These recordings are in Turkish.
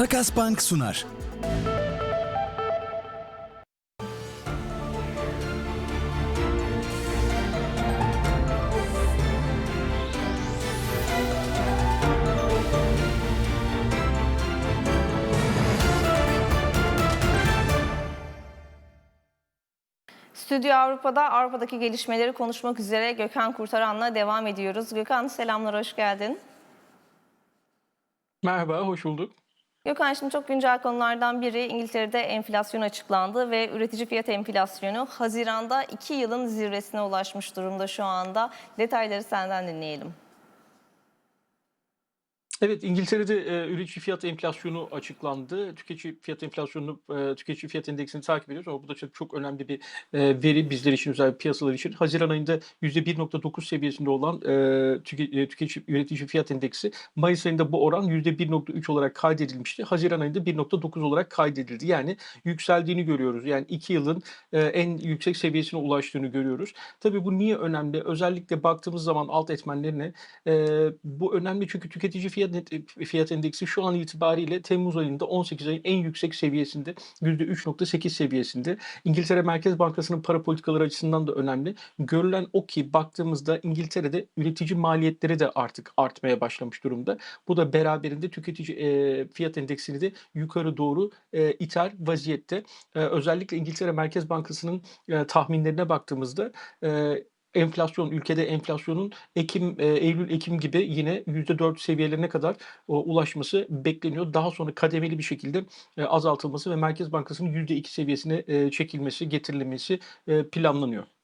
Takas Bank sunar. Stüdyo Avrupa'da Avrupa'daki gelişmeleri konuşmak üzere Gökhan Kurtaran'la devam ediyoruz. Gökhan selamlar, hoş geldin. Merhaba, hoş bulduk. Gökhan şimdi çok güncel konulardan biri İngiltere'de enflasyon açıklandı ve üretici fiyat enflasyonu Haziran'da 2 yılın zirvesine ulaşmış durumda şu anda. Detayları senden dinleyelim. Evet, İngiltere'de e, üretici fiyat enflasyonu açıklandı. Tüketici fiyat enflasyonu, e, tüketici fiyat endeksini takip ediyoruz ama bu da çok, çok önemli bir e, veri bizler için, özellikle piyasalar için. Haziran ayında %1.9 seviyesinde olan e, tüke, e, tüketici üretici fiyat endeksi, Mayıs ayında bu oran %1.3 olarak kaydedilmişti. Haziran ayında 1.9 olarak kaydedildi. Yani yükseldiğini görüyoruz. Yani 2 yılın e, en yüksek seviyesine ulaştığını görüyoruz. Tabii bu niye önemli? Özellikle baktığımız zaman alt etmenlerine e, bu önemli çünkü tüketici fiyat fiyat endeksi şu an itibariyle Temmuz ayında 18 ayın en yüksek seviyesinde %3.8 seviyesinde. İngiltere Merkez Bankası'nın para politikaları açısından da önemli. Görülen o ki baktığımızda İngiltere'de üretici maliyetleri de artık artmaya başlamış durumda. Bu da beraberinde tüketici e, fiyat endeksini de yukarı doğru e, iter vaziyette. E, özellikle İngiltere Merkez Bankası'nın e, tahminlerine baktığımızda e, enflasyon ülkede enflasyonun Ekim e, Eylül Ekim gibi yine %4 seviyelerine kadar ulaşması bekleniyor. Daha sonra kademeli bir şekilde e, azaltılması ve Merkez Bankası'nın %2 seviyesine e, çekilmesi, getirilmesi planlanıyor.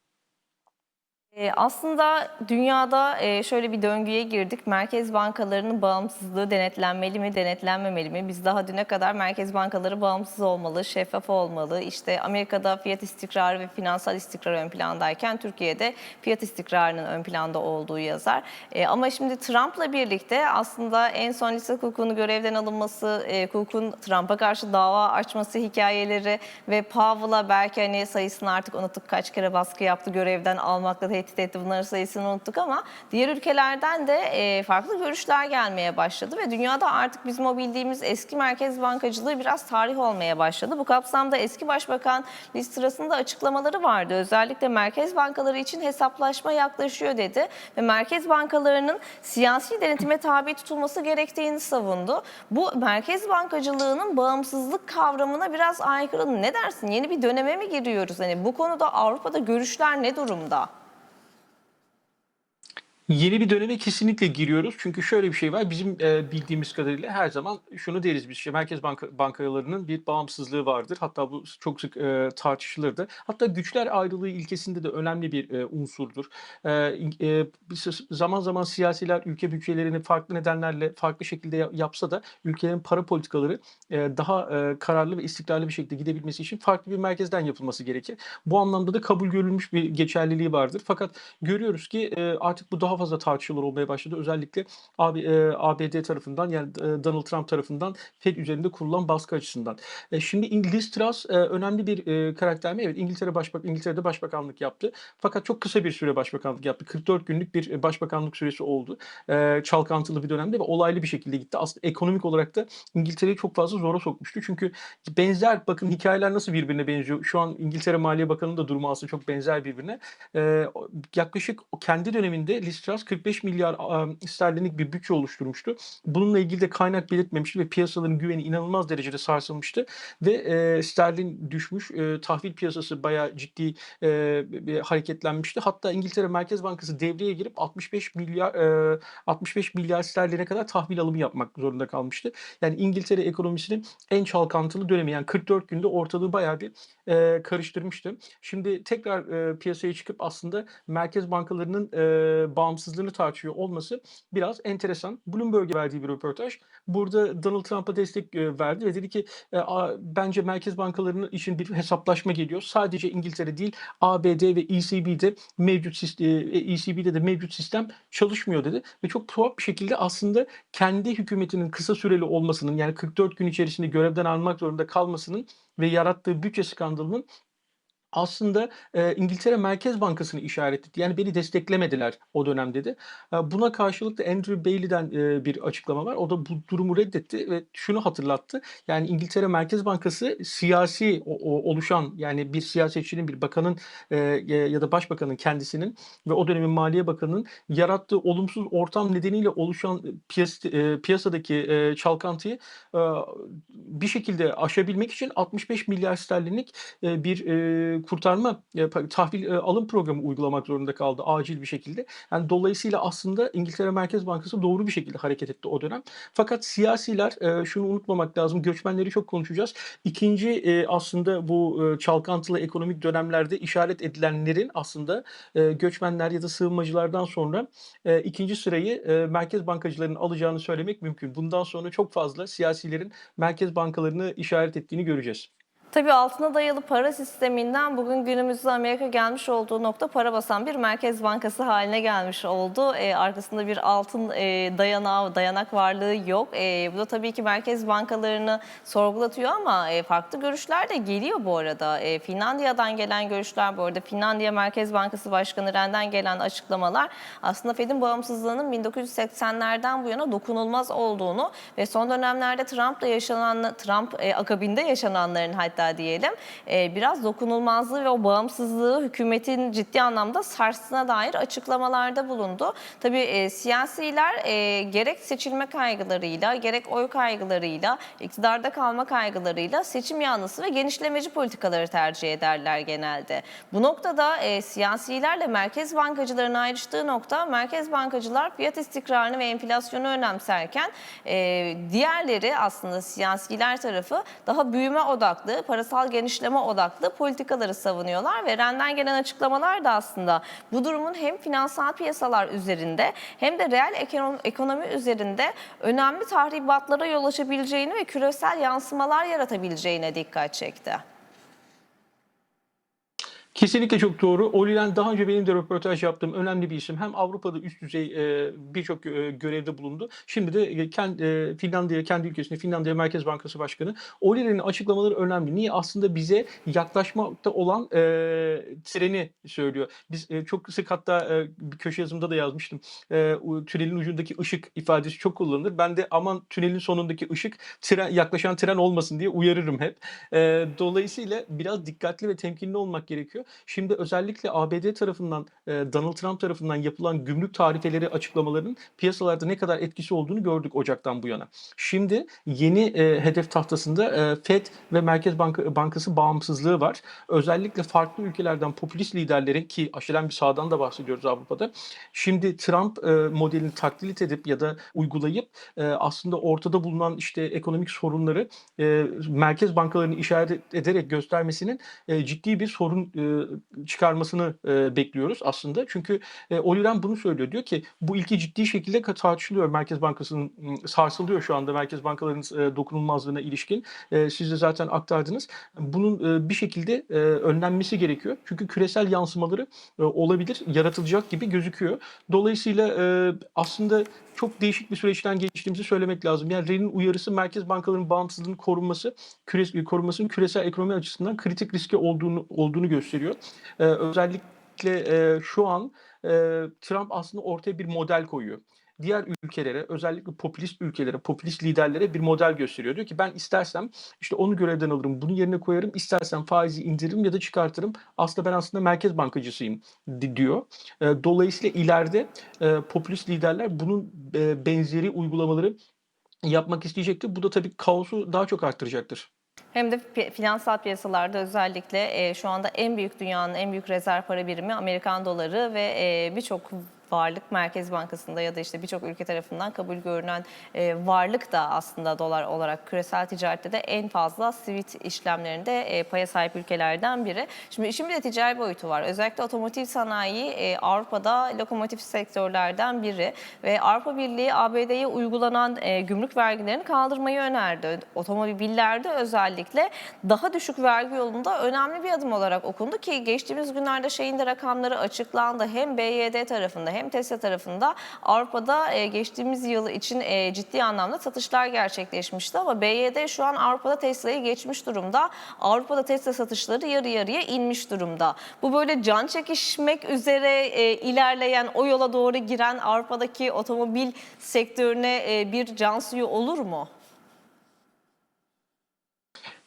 Ee, Aslında dünyada e, şöyle bir döngüye girdik. Merkez bankalarının bağımsızlığı denetlenmeli mi, denetlenmemeli mi? Biz daha düne kadar merkez bankaları bağımsız olmalı, şeffaf olmalı. İşte Amerika'da fiyat istikrarı ve finansal istikrar ön plandayken Türkiye'de fiyat istikrarının ön planda olduğu yazar. E, Ama şimdi Trump'la birlikte aslında en son lise hukukunu görevden alınması, e, hukukun Trump'a karşı dava açması hikayeleri ve Powell'a belki hani sayısını artık unuttuk kaç kere baskı yaptı görevden almakla tehdit etti bunların sayısını unuttuk ama diğer ülkelerden de e, farklı görüşler gelmeye başladı ve dünyada artık bizim o bildiğimiz eski merkez bankacılığı biraz tarih olmaya başladı. Bu kapsamda eski başbakan Liz Truss'ın da açıklamaları vardı. Özellikle merkez bankaları için hesaplaşma yaklaşıyor dedi ve merkez bankalarının siyasi denetime tabi tutulması gerektiğini savundu. Bu merkez bankacılığının bağımsızlık kavramına biraz aykırı. Ne dersin? Yeni bir döneme mi giriyoruz? Hani bu konuda Avrupa'da görüşler ne durumda? Yeni bir döneme kesinlikle giriyoruz. Çünkü şöyle bir şey var. Bizim e, bildiğimiz kadarıyla her zaman şunu deriz biz. işte Merkez banka, bankalarının bir bağımsızlığı vardır. Hatta bu çok sık e, tartışılırdı. Hatta güçler ayrılığı ilkesinde de önemli bir e, unsurdur. E, e, zaman zaman siyasiler ülke bütçelerini farklı nedenlerle farklı şekilde ya- yapsa da ülkelerin para politikaları e, daha e, kararlı ve istikrarlı bir şekilde gidebilmesi için farklı bir merkezden yapılması gerekir. Bu anlamda da kabul görülmüş bir geçerliliği vardır. Fakat görüyoruz ki e, artık bu daha fazla tartışılır olmaya başladı. Özellikle AB, e, ABD tarafından yani e, Donald Trump tarafından Fed üzerinde kurulan baskı açısından. E, şimdi Liz Truss önemli bir e, karakter mi? Evet İngiltere Başbak İngiltere'de başbakanlık yaptı. Fakat çok kısa bir süre başbakanlık yaptı. 44 günlük bir başbakanlık süresi oldu. Çalkantılı bir dönemde ve olaylı bir şekilde gitti. Aslında ekonomik olarak da İngiltere'yi çok fazla zora sokmuştu. Çünkü benzer bakın hikayeler nasıl birbirine benziyor. Şu an İngiltere Maliye Bakanı'nın da durumu aslında çok benzer birbirine. Yaklaşık kendi döneminde Liz Truss 45 milyar sterlinlik bir bütçe oluşturmuştu. Bununla ilgili de kaynak belirtmemişti ve piyasaların güveni inanılmaz derecede sarsılmıştı ve e, sterlin düşmüş, e, tahvil piyasası bayağı ciddi e, bir hareketlenmişti. Hatta İngiltere Merkez Bankası devreye girip 65 milyar e, 65 milyar sterline kadar tahvil alımı yapmak zorunda kalmıştı. Yani İngiltere ekonomisinin en çalkantılı dönemi yani 44 günde ortalığı bayağı bir e, karıştırmıştı. Şimdi tekrar e, piyasaya çıkıp aslında merkez bankalarının e, bağımsızlığını tartışıyor olması biraz enteresan. Bloomberg'e verdiği bir röportaj. Burada Donald Trump'a destek e, verdi ve dedi ki e, bence merkez bankalarının için bir hesaplaşma geliyor. Sadece İngiltere değil ABD ve ECB'de mevcut ECB'de de mevcut sistem çalışmıyor dedi ve çok tuhaf bir şekilde aslında kendi hükümetinin kısa süreli olmasının yani 44 gün içerisinde görevden almak zorunda kalmasının ve yarattığı bütçe skandalının aslında e, İngiltere Merkez Bankası'nı işaret etti. Yani beni desteklemediler o dönem dedi. E, buna karşılık da Andrew Bailey'den e, bir açıklama var. O da bu durumu reddetti ve şunu hatırlattı. Yani İngiltere Merkez Bankası siyasi o, o- oluşan yani bir siyasetçinin, bir bakanın e, ya da başbakanın kendisinin ve o dönemin Maliye Bakanı'nın yarattığı olumsuz ortam nedeniyle oluşan piyas, e, piyasadaki e, çalkantıyı e, bir şekilde aşabilmek için 65 milyar sterlinlik e, bir e, kurtarma e, tahvil e, alım programı uygulamak zorunda kaldı acil bir şekilde. Yani dolayısıyla aslında İngiltere Merkez Bankası doğru bir şekilde hareket etti o dönem. Fakat siyasiler e, şunu unutmamak lazım. Göçmenleri çok konuşacağız. İkinci aslında bu çalkantılı ekonomik dönemlerde işaret edilenlerin aslında göçmenler ya da sığınmacılardan sonra ikinci sırayı merkez bankacılarının alacağını söylemek mümkün. Bundan sonra çok fazla siyasilerin merkez bankalarını işaret ettiğini göreceğiz. Tabii altına dayalı para sisteminden bugün günümüzde Amerika gelmiş olduğu nokta para basan bir merkez bankası haline gelmiş oldu. Ee, arkasında bir altın e, dayanağı, dayanak varlığı yok. E, bu da tabii ki merkez bankalarını sorgulatıyor ama e, farklı görüşler de geliyor bu arada. E, Finlandiya'dan gelen görüşler bu arada. Finlandiya Merkez Bankası Başkanı Ren'den gelen açıklamalar aslında Fed'in bağımsızlığının 1980'lerden bu yana dokunulmaz olduğunu ve son dönemlerde Trump'la yaşanan, Trump e, akabinde yaşananların hatta diyelim e, biraz dokunulmazlığı ve o bağımsızlığı hükümetin ciddi anlamda sarstığına dair açıklamalarda bulundu. Tabii e, siyasiler e, gerek seçilme kaygılarıyla gerek oy kaygılarıyla iktidarda kalma kaygılarıyla seçim yanlısı ve genişlemeci politikaları tercih ederler genelde. Bu noktada e, siyasilerle merkez bankacıların ayrıştığı nokta merkez bankacılar fiyat istikrarını ve enflasyonu önemserken e, diğerleri aslında siyasiler tarafı daha büyüme odaklı, parasal genişleme odaklı politikaları savunuyorlar ve Ren'den gelen açıklamalar da aslında bu durumun hem finansal piyasalar üzerinde hem de reel ekonomi, üzerinde önemli tahribatlara yol açabileceğini ve küresel yansımalar yaratabileceğine dikkat çekti. Kesinlikle çok doğru. Olilen daha önce benim de röportaj yaptığım önemli bir isim. Hem Avrupa'da üst düzey e, birçok e, görevde bulundu. Şimdi de e, kendi, Finlandiya, kendi ülkesinde Finlandiya Merkez Bankası Başkanı. Olilen'in açıklamaları önemli. Niye? Aslında bize yaklaşmakta olan e, treni söylüyor. Biz e, çok sık hatta e, bir köşe yazımda da yazmıştım. E, tünelin ucundaki ışık ifadesi çok kullanılır. Ben de aman tünelin sonundaki ışık tren, yaklaşan tren olmasın diye uyarırım hep. E, dolayısıyla biraz dikkatli ve temkinli olmak gerekiyor. Şimdi özellikle ABD tarafından, e, Donald Trump tarafından yapılan gümrük tarifeleri açıklamalarının piyasalarda ne kadar etkisi olduğunu gördük Ocak'tan bu yana. Şimdi yeni e, hedef tahtasında e, Fed ve Merkez Banka, Bankası bağımsızlığı var. Özellikle farklı ülkelerden popülist liderlerin ki aşiren bir sağdan da bahsediyoruz Avrupa'da. Şimdi Trump modelini taklit edip ya da uygulayıp aslında ortada bulunan işte ekonomik sorunları merkez bankalarını işaret ederek göstermesinin ciddi bir sorun çıkarmasını e, bekliyoruz aslında. Çünkü e, Oliren bunu söylüyor. Diyor ki bu ilki ciddi şekilde tartışılıyor. Merkez Bankası'nın sarsılıyor şu anda Merkez Bankalarının e, dokunulmazlığına ilişkin. E, siz de zaten aktardınız. Bunun e, bir şekilde e, önlenmesi gerekiyor. Çünkü küresel yansımaları e, olabilir, yaratılacak gibi gözüküyor. Dolayısıyla e, aslında çok değişik bir süreçten geçtiğimizi söylemek lazım. Yani Ren'in uyarısı merkez bankalarının bağımsızlığının korunması, küre, korunmasının küresel ekonomi açısından kritik riski olduğunu olduğunu gösteriyor. Ee, özellikle e, şu an e, Trump aslında ortaya bir model koyuyor. Diğer ülkelere, özellikle popülist ülkelere, popülist liderlere bir model gösteriyor. Diyor ki ben istersem işte onu görevden alırım, bunu yerine koyarım, istersem faizi indiririm ya da çıkartırım. Aslında ben aslında merkez bankacısıyım di- diyor. E, dolayısıyla ileride e, popülist liderler bunun e, benzeri uygulamaları yapmak isteyecektir. Bu da tabii kaosu daha çok arttıracaktır. Hem de finansal piyasalarda özellikle e, şu anda en büyük dünyanın en büyük rezerv para birimi Amerikan doları ve birçok varlık Merkez Bankası'nda ya da işte birçok ülke tarafından kabul görünen e, varlık da aslında dolar olarak küresel ticarette de en fazla swit işlemlerinde e, paya sahip ülkelerden biri. Şimdi işin bir de ticari boyutu var. Özellikle otomotiv sanayi e, Avrupa'da lokomotif sektörlerden biri ve Avrupa Birliği ABD'ye uygulanan e, gümrük vergilerini kaldırmayı önerdi. Otomobillerde özellikle daha düşük vergi yolunda önemli bir adım olarak okundu ki geçtiğimiz günlerde şeyin de rakamları açıklandı. Hem BYD tarafında hem Tesla tarafında Avrupa'da e, geçtiğimiz yıl için e, ciddi anlamda satışlar gerçekleşmişti ama BYD şu an Avrupa'da Tesla'yı geçmiş durumda. Avrupa'da Tesla satışları yarı yarıya inmiş durumda. Bu böyle can çekişmek üzere e, ilerleyen o yola doğru giren Avrupa'daki otomobil sektörüne bir can suyu olur mu?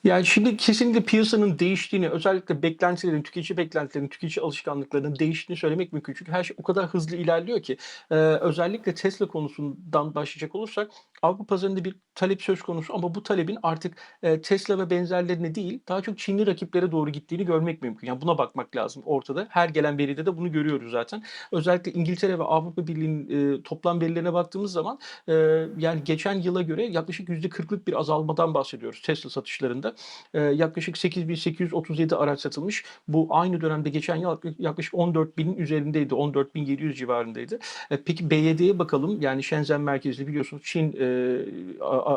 Yani şimdi kesinlikle piyasanın değiştiğini, özellikle beklentilerin, tüketici beklentilerinin, tüketici alışkanlıklarının değiştiğini söylemek mümkün. Çünkü her şey o kadar hızlı ilerliyor ki. Ee, özellikle Tesla konusundan başlayacak olursak Avrupa pazarında bir talep söz konusu ama bu talebin artık e, Tesla ve benzerlerine değil daha çok Çinli rakiplere doğru gittiğini görmek mümkün. Yani buna bakmak lazım ortada. Her gelen veride de bunu görüyoruz zaten. Özellikle İngiltere ve Avrupa Birliği'nin e, toplam verilerine baktığımız zaman e, yani geçen yıla göre yaklaşık %40'lık bir azalmadan bahsediyoruz Tesla satışlarında. E, yaklaşık 8837 araç satılmış. Bu aynı dönemde geçen yıl yaklaşık 14.000'in üzerindeydi. 14.700 civarındaydı. E, peki BYD'ye bakalım. Yani Shenzhen merkezli biliyorsunuz Çin e,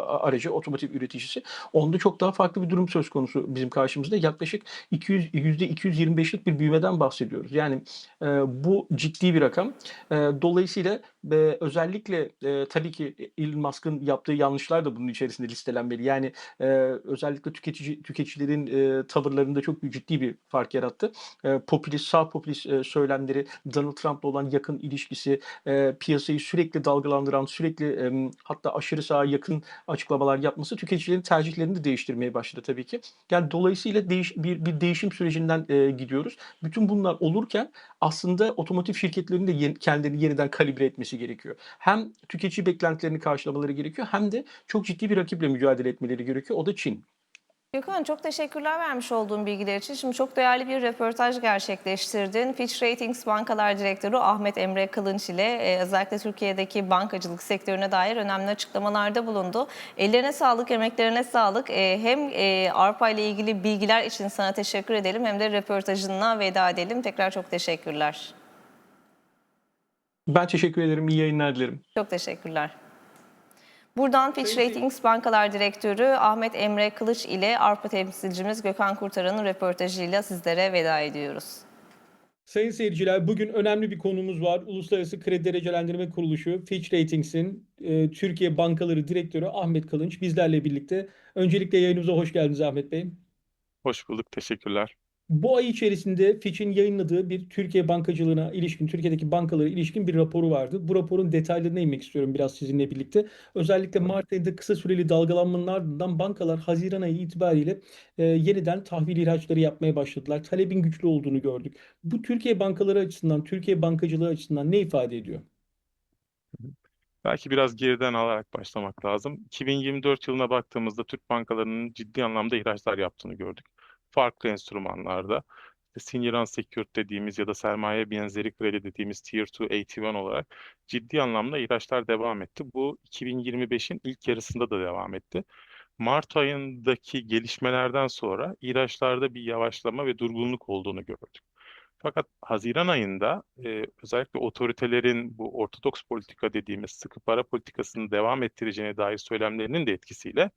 aracı otomotiv üreticisi. Onda çok daha farklı bir durum söz konusu bizim karşımızda. Yaklaşık 200 %225'lik bir büyümeden bahsediyoruz. Yani e, bu ciddi bir rakam. E, dolayısıyla e, özellikle e, tabii ki Elon Musk'ın yaptığı yanlışlar da bunun içerisinde listelenmeli. Yani e, özellikle tüketici tüketicilerin e, tavırlarında çok ciddi bir fark yarattı. E, popülist sağ popülist e, söylemleri, Donald Trump'la olan yakın ilişkisi, e, piyasayı sürekli dalgalandıran, sürekli e, hatta aşırı sağa yakın açıklamalar yapması tüketicilerin tercihlerini de değiştirmeye başladı tabii ki. Yani dolayısıyla değiş, bir, bir değişim sürecinden e, gidiyoruz. Bütün bunlar olurken aslında otomotiv şirketlerinin de yeni, kendilerini yeniden kalibre etmesi gerekiyor. Hem tüketici beklentilerini karşılamaları gerekiyor hem de çok ciddi bir rakiple mücadele etmeleri gerekiyor. O da Çin. Gökhan çok teşekkürler vermiş olduğun bilgiler için. Şimdi çok değerli bir röportaj gerçekleştirdin. Fitch Ratings Bankalar Direktörü Ahmet Emre Kılınç ile e, özellikle Türkiye'deki bankacılık sektörüne dair önemli açıklamalarda bulundu. Ellerine sağlık, emeklerine sağlık. E, Hem e, Avrupa ile ilgili bilgiler için sana teşekkür edelim hem de röportajına veda edelim. Tekrar çok teşekkürler. Ben teşekkür ederim. İyi yayınlar dilerim. Çok teşekkürler. Buradan Fitch Ratings Bankalar Direktörü Ahmet Emre Kılıç ile Avrupa temsilcimiz Gökhan Kurtaran'ın röportajıyla sizlere veda ediyoruz. Sayın seyirciler, bugün önemli bir konumuz var. Uluslararası Kredi Derecelendirme Kuruluşu, Fitch Ratings'in e, Türkiye Bankaları Direktörü Ahmet Kılınç bizlerle birlikte. Öncelikle yayınımıza hoş geldiniz Ahmet Bey. Hoş bulduk, teşekkürler. Bu ay içerisinde Fitch'in yayınladığı bir Türkiye bankacılığına ilişkin, Türkiye'deki bankalara ilişkin bir raporu vardı. Bu raporun detaylarına inmek istiyorum biraz sizinle birlikte. Özellikle Mart ayında kısa süreli dalgalanmanın ardından bankalar Haziran ayı itibariyle e, yeniden tahvil ihraçları yapmaya başladılar. Talebin güçlü olduğunu gördük. Bu Türkiye bankaları açısından, Türkiye bankacılığı açısından ne ifade ediyor? Belki biraz geriden alarak başlamak lazım. 2024 yılına baktığımızda Türk bankalarının ciddi anlamda ihraçlar yaptığını gördük. Farklı enstrümanlarda, işte senior unsecured dediğimiz ya da sermaye benzeri kredi dediğimiz Tier 2 AT1 olarak ciddi anlamda ihraçlar devam etti. Bu 2025'in ilk yarısında da devam etti. Mart ayındaki gelişmelerden sonra ihraçlarda bir yavaşlama ve durgunluk olduğunu gördük. Fakat Haziran ayında e, özellikle otoritelerin bu ortodoks politika dediğimiz sıkı para politikasını devam ettireceğine dair söylemlerinin de etkisiyle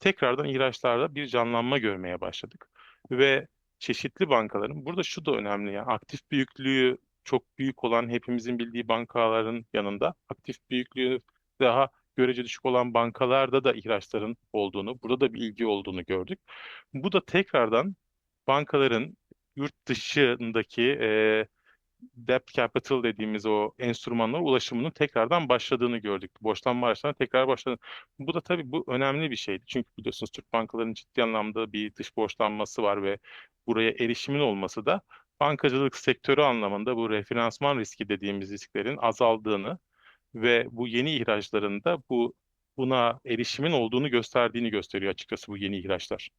tekrardan ihraçlarda bir canlanma görmeye başladık. Ve çeşitli bankaların, burada şu da önemli ya, aktif büyüklüğü çok büyük olan hepimizin bildiği bankaların yanında aktif büyüklüğü daha görece düşük olan bankalarda da ihraçların olduğunu, burada da bir ilgi olduğunu gördük. Bu da tekrardan bankaların yurt dışındaki e, debt capital dediğimiz o enstrümanlara ulaşımının tekrardan başladığını gördük. Borçlanma araçlarına tekrar başladı. Bu da tabii bu önemli bir şeydi. Çünkü biliyorsunuz Türk bankalarının ciddi anlamda bir dış borçlanması var ve buraya erişimin olması da bankacılık sektörü anlamında bu refinansman riski dediğimiz risklerin azaldığını ve bu yeni ihraçların da bu buna erişimin olduğunu gösterdiğini gösteriyor açıkçası bu yeni ihraçlar.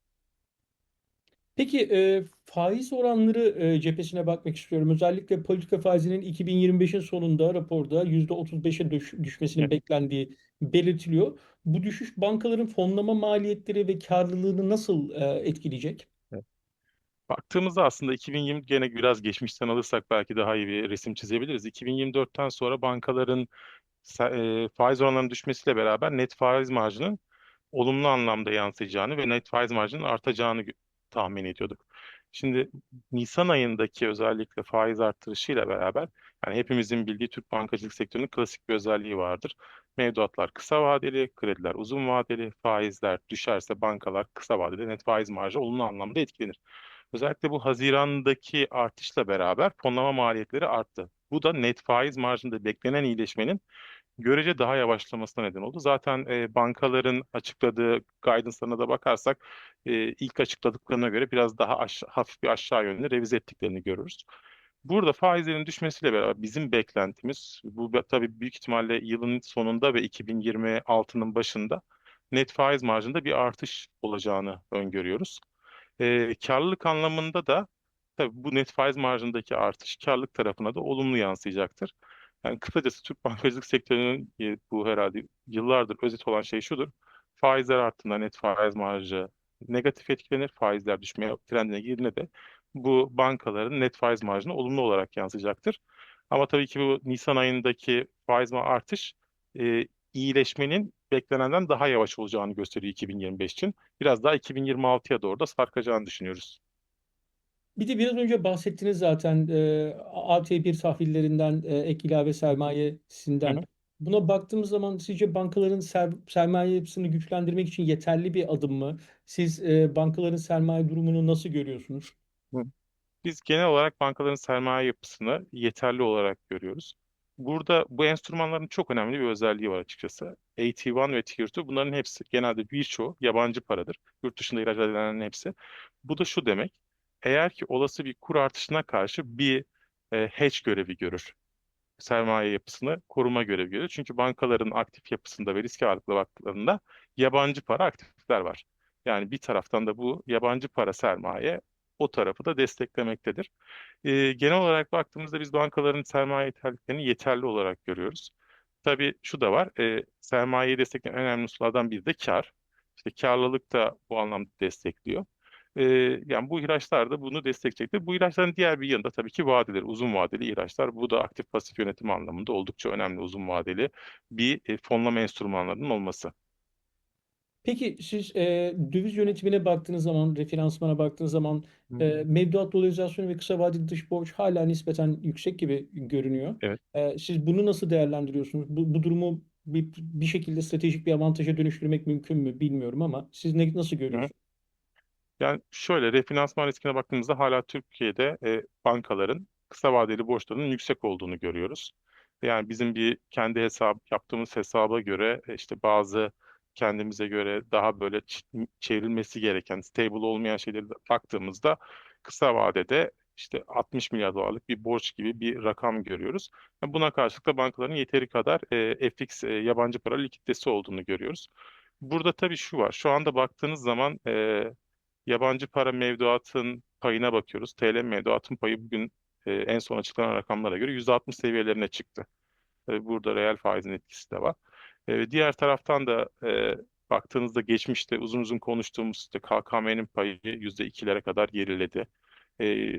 Peki e, faiz oranları e, cephesine bakmak istiyorum. Özellikle politika faizinin 2025'in sonunda raporda %35'e düş, düşmesinin Evet. beklendiği belirtiliyor. Bu düşüş bankaların fonlama maliyetleri ve karlılığını nasıl e, etkileyecek? Baktığımızda aslında 2020 gene biraz geçmişten alırsak belki daha iyi bir resim çizebiliriz. 2024'ten sonra bankaların e, faiz oranlarının düşmesiyle beraber net faiz marjının olumlu anlamda yansıyacağını ve net faiz marjının artacağını tahmin ediyorduk. Şimdi Nisan ayındaki özellikle faiz artırışıyla beraber yani hepimizin bildiği Türk bankacılık sektörünün klasik bir özelliği vardır. Mevduatlar kısa vadeli, krediler uzun vadeli, faizler düşerse bankalar kısa vadeli net faiz marjı olumlu anlamda etkilenir. Özellikle bu Haziran'daki artışla beraber fonlama maliyetleri arttı. Bu da net faiz marjında beklenen iyileşmenin görece daha yavaşlamasına neden oldu. Zaten e, bankaların açıkladığı guidance'larına da bakarsak e, ilk açıkladıklarına göre biraz daha aşağı, hafif bir aşağı yönlü revize ettiklerini görürüz. Burada faizlerin düşmesiyle beraber bizim beklentimiz bu tabii büyük ihtimalle yılın sonunda ve 2026'nın başında net faiz marjında bir artış olacağını öngörüyoruz. E, karlılık anlamında da tabii bu net faiz marjındaki artış karlılık tarafına da olumlu yansıyacaktır. Yani kısacası Türk bankacılık sektörünün e, bu herhalde yıllardır özet olan şey şudur. Faizler arttığında net faiz marjı negatif etkilenir. Faizler düşmeye trendine girdiğinde de bu bankaların net faiz marjına olumlu olarak yansıyacaktır. Ama tabii ki bu Nisan ayındaki faiz artış e, iyileşmenin beklenenden daha yavaş olacağını gösteriyor 2025 için. Biraz daha 2026'ya doğru da sarkacağını düşünüyoruz. Bir de biraz önce bahsettiniz zaten e, AT1 tahvillerinden, e, ek ilave Hı sermayesinden. hı. Buna baktığımız zaman sizce bankaların ser, sermaye yapısını güçlendirmek için yeterli bir adım mı? Siz e, bankaların sermaye durumunu nasıl görüyorsunuz? Hı. Biz genel olarak bankaların sermaye yapısını yeterli olarak görüyoruz. Burada bu enstrümanların çok önemli bir özelliği var açıkçası. AT1 ve Tier 2 bunların hepsi genelde birçoğu yabancı paradır. Yurt dışında ihraç edilenlerin hepsi. Bu da şu demek. Eğer ki olası bir kur artışına karşı bir e, hedge görevi görür. Sermaye yapısını koruma görevi görür. Çünkü bankaların aktif yapısında ve risk ağırlıklı baktıklarında yabancı para aktifler var. Yani bir taraftan da bu yabancı para sermaye o tarafı da desteklemektedir. E, genel olarak baktığımızda biz bankaların sermaye yeterliliklerini yeterli olarak görüyoruz. Tabii şu da var, e, sermayeyi destekleyen en önemli unsurlardan biri de kar. İşte karlılık da bu anlamda destekliyor. E, yani bu ihraçlar da bunu destekleyecektir. Bu ihraçların diğer bir yanında tabii ki vadeleri, uzun vadeli ihraçlar. Bu da aktif pasif yönetim anlamında oldukça önemli uzun vadeli bir e, fonlama enstrümanlarının olması. Peki siz e, döviz yönetimine baktığınız zaman, refinansmana baktığınız zaman e, mevduat dolarizasyonu ve kısa vadeli dış borç hala nispeten yüksek gibi görünüyor. Evet. E, siz bunu nasıl değerlendiriyorsunuz? Bu, bu durumu bir, bir şekilde stratejik bir avantaja dönüştürmek mümkün mü bilmiyorum ama siz ne, nasıl görüyorsunuz? Yani şöyle refinansman riskine baktığımızda hala Türkiye'de e, bankaların kısa vadeli borçlarının yüksek olduğunu görüyoruz. Yani bizim bir kendi hesap yaptığımız hesaba göre e, işte bazı kendimize göre daha böyle çevrilmesi gereken stable olmayan şeyleri de baktığımızda kısa vadede işte 60 milyar dolarlık bir borç gibi bir rakam görüyoruz. Yani Buna karşılık da bankaların yeteri kadar e, FX e, yabancı para likiditesi olduğunu görüyoruz. Burada tabii şu var. Şu anda baktığınız zaman e, yabancı para mevduatın payına bakıyoruz. TL mevduatın payı bugün e, en son açıklanan rakamlara göre %60 seviyelerine çıktı. E, burada reel faizin etkisi de var. E, diğer taraftan da e, baktığınızda geçmişte uzun uzun konuştuğumuz işte KKM'nin payı %2'lere kadar geriledi. E,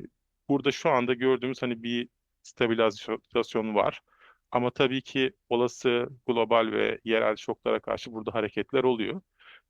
burada şu anda gördüğümüz hani bir stabilizasyon var. Ama tabii ki olası global ve yerel şoklara karşı burada hareketler oluyor.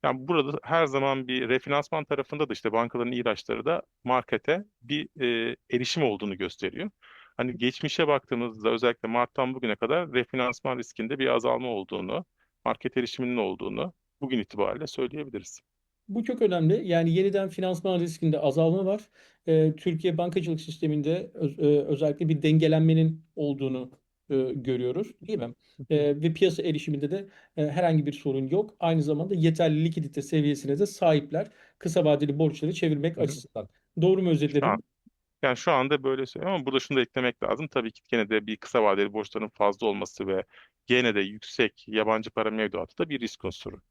Yani burada her zaman bir refinansman tarafında da işte bankaların ihraçları da markete bir e, erişim olduğunu gösteriyor. Hani geçmişe baktığımızda özellikle Mart'tan bugüne kadar refinansman riskinde bir azalma olduğunu, market erişiminin olduğunu bugün itibariyle söyleyebiliriz. Bu çok önemli. Yani yeniden finansman riskinde azalma var. Ee, Türkiye bankacılık sisteminde öz- e, özellikle bir dengelenmenin olduğunu e, görüyoruz, değil mi? E, ve piyasa erişiminde de e, herhangi bir sorun yok. Aynı zamanda yeterli likidite seviyesine de sahipler kısa vadeli borçları çevirmek açısından. Doğru mu özetledim? an, yani şu anda böyle söylüyorum ama burada şunu da eklemek lazım. Tabii ki gene de bir kısa vadeli borçların fazla olması ve gene de yüksek yabancı para mevduatı da bir risk unsuru.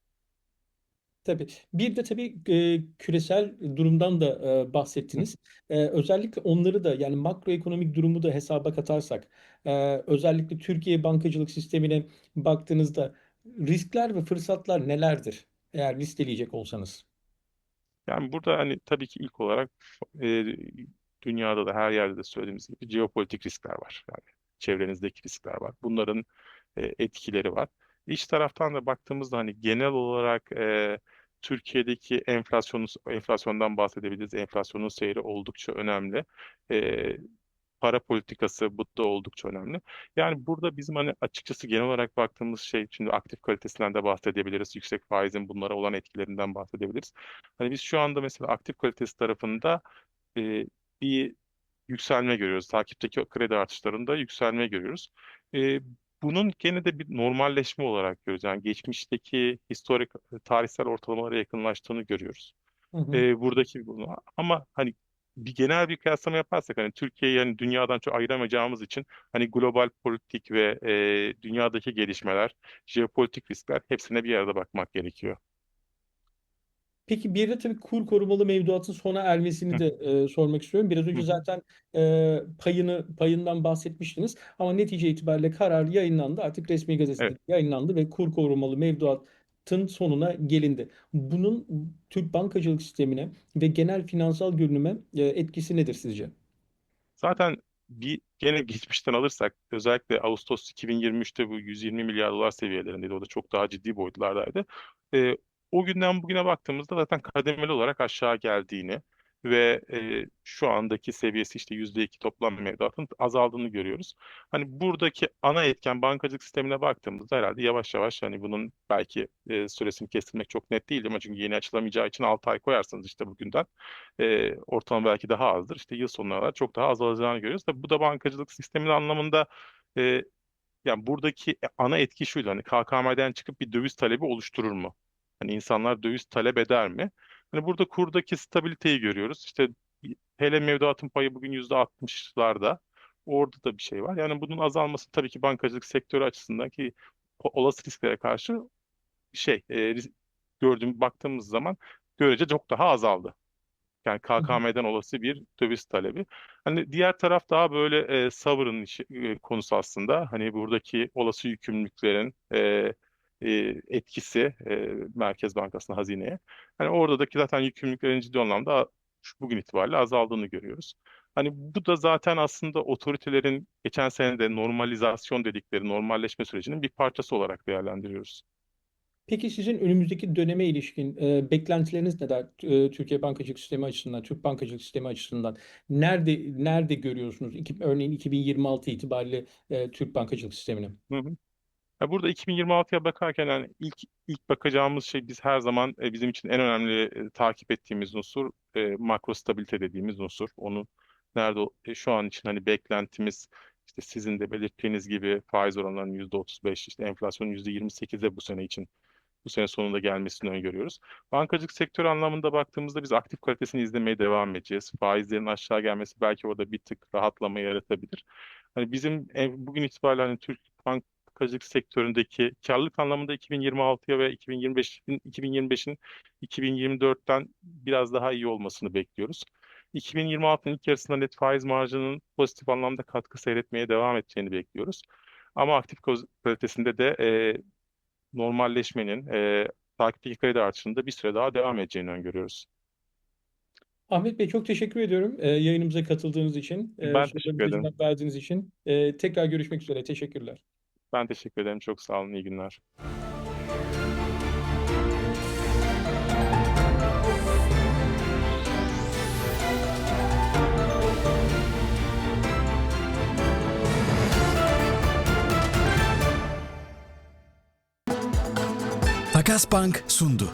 Tabii. Bir de tabii e, küresel durumdan da e, bahsettiniz. E, özellikle onları da yani makroekonomik durumu da hesaba katarsak, e, özellikle Türkiye bankacılık sistemine baktığınızda riskler ve fırsatlar nelerdir? Eğer listeleyecek olsanız. Yani burada hani tabii ki ilk olarak e, dünyada da her yerde de söylediğimiz gibi jeopolitik riskler var. Yani çevrenizdeki riskler var. Bunların e, etkileri var. İç taraftan da baktığımızda hani genel olarak e, Türkiye'deki enflasyonun enflasyondan bahsedebiliriz. Enflasyonun seyri oldukça önemli. Ee, para politikası bu da oldukça önemli. Yani burada bizim hani açıkçası genel olarak baktığımız şey şimdi aktif kalitesinden de bahsedebiliriz. Yüksek faizin bunlara olan etkilerinden bahsedebiliriz. Hani biz şu anda mesela aktif kalitesi tarafında e, bir yükselme görüyoruz. Takipteki kredi artışlarında yükselme görüyoruz. E, bunun gene de bir normalleşme olarak görüyoruz. Yani geçmişteki historik tarihsel ortalamalara yakınlaştığını görüyoruz. Hı hı. E, buradaki bunu ama hani bir genel bir kıyaslama yaparsak hani Türkiye'yi yani dünyadan çok ayıramayacağımız için hani global politik ve e, dünyadaki gelişmeler, jeopolitik riskler hepsine bir arada bakmak gerekiyor. Peki bir de tabii kur korumalı mevduatın sona ermesini de e, sormak istiyorum. Biraz önce zaten e, payını payından bahsetmiştiniz ama netice itibariyle karar yayınlandı. Artık resmi gazetede Evet. yayınlandı ve kur korumalı mevduatın sonuna gelindi. Bunun Türk bankacılık sistemine ve genel finansal görünüme e, etkisi nedir sizce? Zaten bir gene geçmişten alırsak özellikle Ağustos 2023'te bu 120 milyar dolar seviyelerindeydi. O da çok daha ciddi boyutlardaydı. Ee, o günden bugüne baktığımızda zaten kademeli olarak aşağı geldiğini ve e, şu andaki seviyesi işte %2 toplam mevduatın azaldığını görüyoruz. Hani buradaki ana etken bankacılık sistemine baktığımızda herhalde yavaş yavaş hani bunun belki e, süresini kestirmek çok net değil ama çünkü yeni açılamayacağı için 6 ay koyarsanız işte bugünden e, ortalama belki daha azdır. İşte yıl sonuna kadar çok daha azalacağını görüyoruz. Tabii bu da bankacılık sisteminin anlamında e, yani buradaki ana etki şuydu. Hani KKM'den çıkıp bir döviz talebi oluşturur mu? Hani insanlar döviz talep eder mi? Hani burada kurdaki stabiliteyi görüyoruz. İşte TL mevduatın payı bugün %60'larda. Orada da bir şey var. Yani bunun azalması tabii ki bankacılık sektörü açısından ki olası risklere karşı şey e, gördüğüm baktığımız zaman görece çok daha azaldı. Yani. KKM'den olası bir döviz talebi. Hani diğer taraf daha böyle e, sovereign işi, e, konusu aslında. Hani buradaki olası yükümlülüklerin e, e, etkisi e, Merkez Bankası'na, hazineye. Hani oradaki zaten yükümlülüklerin ciddi anlamda bugün itibariyle azaldığını görüyoruz. Hani bu da zaten aslında otoritelerin geçen sene de normalizasyon dedikleri normalleşme sürecinin bir parçası olarak değerlendiriyoruz. Peki sizin önümüzdeki döneme ilişkin e, beklentileriniz neler? E, Türkiye bankacılık sistemi açısından, Türk bankacılık sistemi açısından nerede nerede görüyorsunuz? İki, örneğin 2026 itibariyle e, Türk bankacılık sistemini. Hı hı. Ya burada 2026'ya bakarken yani ilk ilk bakacağımız şey biz her zaman e, bizim için en önemli e, takip ettiğimiz unsur e, makro stabilite dediğimiz unsur. Onu nerede e, şu an için hani beklentimiz işte sizin de belirttiğiniz gibi faiz oranlarının %35 işte enflasyonun %28'e bu sene için bu sene sonunda gelmesini öngörüyoruz. Bankacılık sektörü anlamında baktığımızda biz aktif kalitesini izlemeye devam edeceğiz. Faizlerin aşağı gelmesi belki orada bir tık rahatlama yaratabilir. Hani bizim en- bugün itibariyle hani Türk bankacılık sektöründeki karlılık anlamında 2026'ya ve 2025'in 2025'in 2024'ten biraz daha iyi olmasını bekliyoruz. 2026'nın ilk yarısında net faiz marjının pozitif anlamda katkı seyretmeye devam edeceğini bekliyoruz. Ama aktif kalitesinde de e, normalleşmenin, e, takipteki kredi artışında bir süre daha devam edeceğini öngörüyoruz. Ahmet Bey çok teşekkür ediyorum e, yayınımıza katıldığınız için, e, Ben teşekkür ederim. verdiğiniz için. E, tekrar görüşmek üzere. Teşekkürler. Ben teşekkür ederim. Çok sağ olun. İyi günler. Takas Bank sundu.